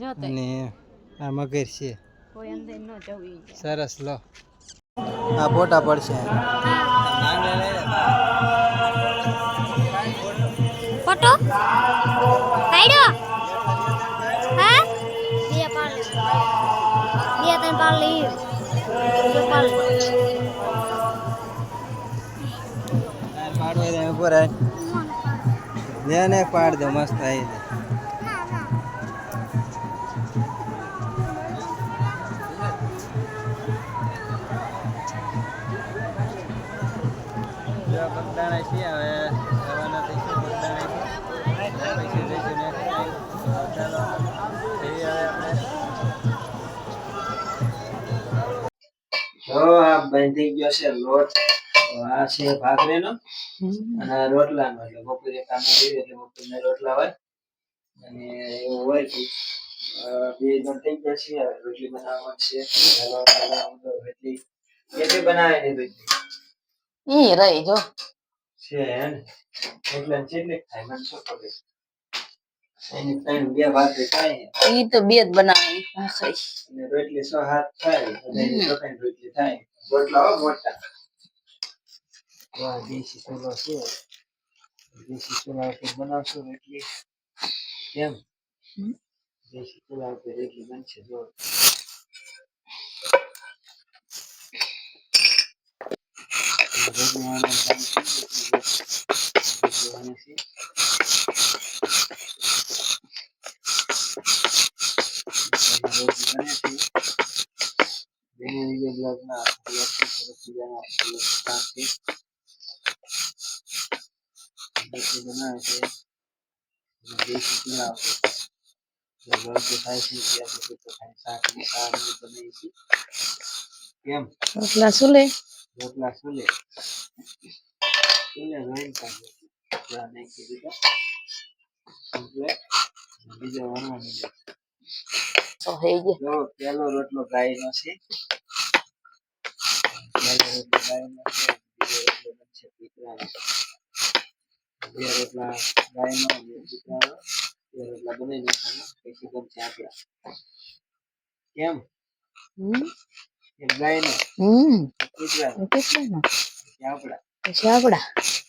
જો તે આ મગર છે. કોઈ અંદર ન જવું સરસ લો. આ ફોટા પડશે. ફોટો? પાડ્યો હા? બે પાડ બે ત્રણ પાડ લઈ બે પાડ પાડો? એને ઉપર ને પાડ દો મસ્ત આવી જો જઈએ આ બાંધી ગયો છે લોટ. આ છે ભાખરીનો અને રોટલાનો. એટલે બપોરે કામ કર્યું એટલે બપોરના રોટલા હોય. અને એવું હોય કે બે જણ ગયા છે રોટલી બનાવવાની છે. બનાવે ને રોટલી. ઈ રહી જો. છે એટલે થાય મને શું ખબર. એની ત્રણ બે ભાખરી થાય. ઈ તો બે જ બનાવે ભાખરી અને રોટલી સો હાથ થાય અને એની ચોખાની રોટલી થાય. મોટા. વાહ દેશી ચૂલો છે. દેશી ચૂલા ઉપર બનાવશો રોટલી. કેમ? દેશી ચૂલા ઉપર રોટલી બનશે જો રોટલી બનાવવાનું ચાલુ થઈ ગયું છે. રોટલી બને છે. રોટલી બને છે બેને લીધે બ્લોગમાં બ્લોગથી સરસ મજાનો બ્લોગ સ્ટાર્ટ છે રોટલી બનાવે છે અને દેશી ચૂલા ઉપર જે બ્લોગ દેખાય છે ત્યાં સુધી તો કાંઈ શાક ને શાક ને બનાવી છે કેમ રોટલા શું લે કાઢે રોટલા ગયો પેલો ગાયનો છે બે રોટલા રોટલા પછી કેમ હમ એક ગાયનો આપડા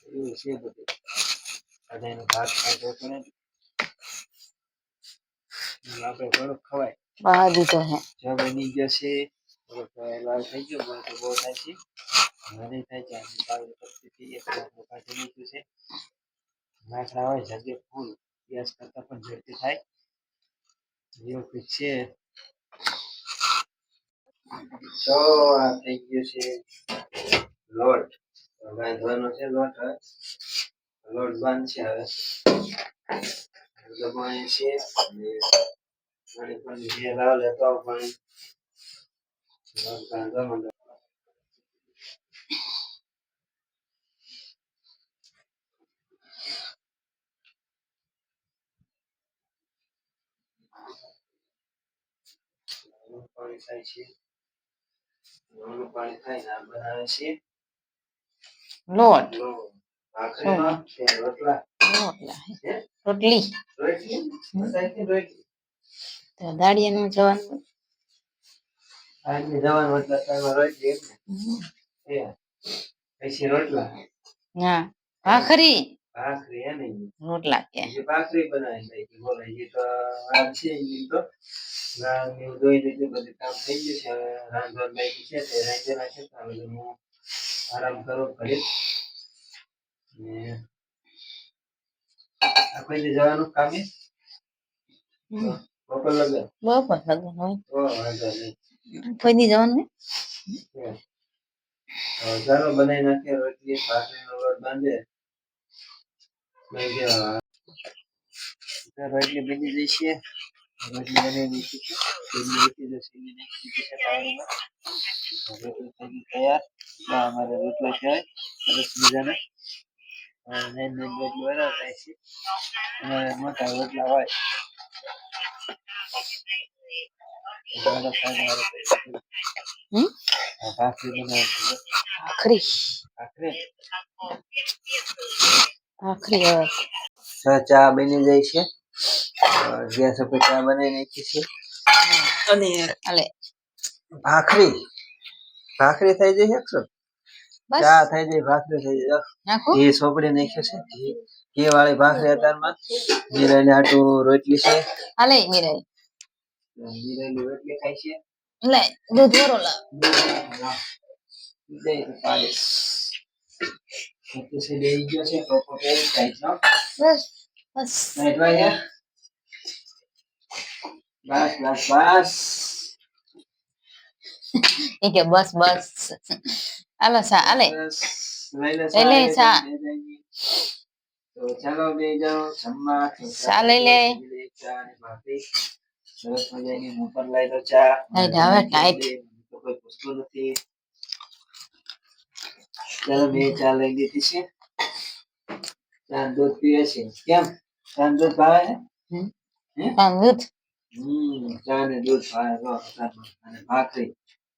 એવું છે બધું. બધાયનો ભાગ ખાધો પડે ને. એટલે આપણે થોડુંક ખવાય. બહાર દીધો હે. બની ગયો છે. લાલ થઈ ગયો મને તો બહુ થાય છે. મને થાય છે નાખ્યું છે. નાખડા હોય જગ્યા ફૂલ. ગેસ કરતા પણ ઝડપી થાય. એવું કંઈક છે. જો આ થઈ ગયું છે. લોટ બાંધવાનો છે લોટ હવે. લોટ બાંધશે હવે પાણી પણ જે લાવ પાણી થાય છે. પાણી થાય ને છે. લોટ. રોટલા. તો દાડિયા જવાનું. જવાનું રોટલી એ હા. ભાખરી. ભાખરી હે રોટલા કે. ભાખરી બનાવી નાખી બોલો એ તો વાર છે તો. ને બધું કામ થઈ ગયું છે રાંધવા બાકી છે તે હું આરામ કરો ઘરે ને આપણે જવાનું કામે. બપોર લગે બપોર લગન હોય. જવાનું ચાલો બનાવી નાખીએ રોટલી ભાખરીનો લોટ બાંધે. રોટલી બની છે. રોટલી બનાવી દીધી છે. સીલી મૂકી દો સીલી નાખી દીધી છે પાણીમાં. રોટલી તૈયાર. અમારે રોટલા કહેવાય સરસ મજાના. નાની નાની રોટલી બનાવતા છે. અમારે મોટા રોટલા હોય. ચા બની જાય છે. ગેસ ઉપર ચા બનાવી નાખી છે. અને ભાખરી? ભાખરી થઈ જાય એકસો ચા થઈ જાય ભાખરી થઈ જાય ઘી સોપડી નાખ્યો છે. ઘી ઘી વાળી ભાખરી અત્યારમાં મીરાઈ આટું રોટલી છે. હાલે મીરાઈ રોટલી છે. લે દૂધ વરો તો ગયો. બસ બસ બસ. એ કે બસ બસ હાલો સા હાલે બસ. લઈ લે લઈ લે ચા, ચા. બે જણની. તો ચાલો બે જાઓ જમવા તો ચા લઈ લે. ચા અને ભાખરી સરસ મજાની હું પણ લઈ લો ચા ટાઈટ આવે, ટાઈટ. તો કોઈ પૂછતું નથી ચાલો બે ચા લઈ લીધી છે ચા ને દૂધ પીવે છે કેમ ચા ને દૂધ ભાવે છે હમ. હે? તાન દૂધ હમ ચા ને દૂધ ભાવે જો અત્યારમાં. અને ભાખરી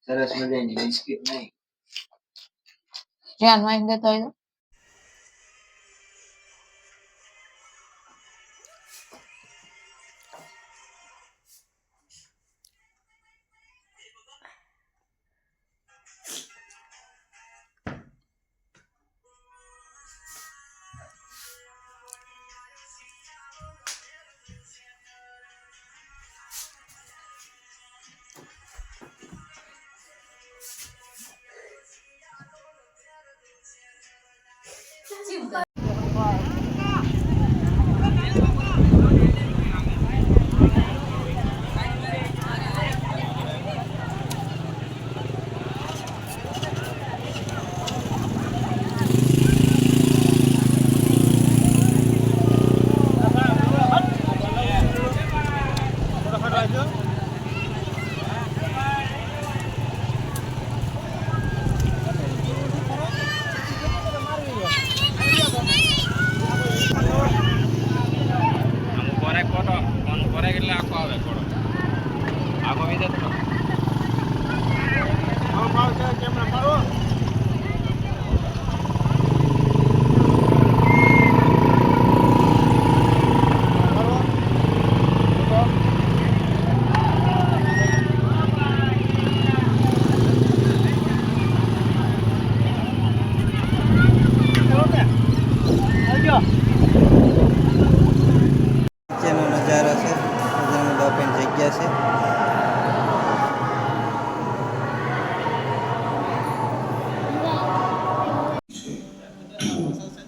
સરસ મજાની બિસ્કિટ નહીં. ધ્યાનમાં દેતો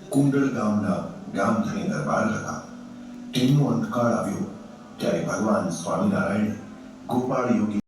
કુંડળ ગામના ગામધણી દરબાર હતા. તેમનો અંતકાળ આવ્યો ત્યારે ભગવાન સ્વામિનારાયણ ગોપાળ યોગી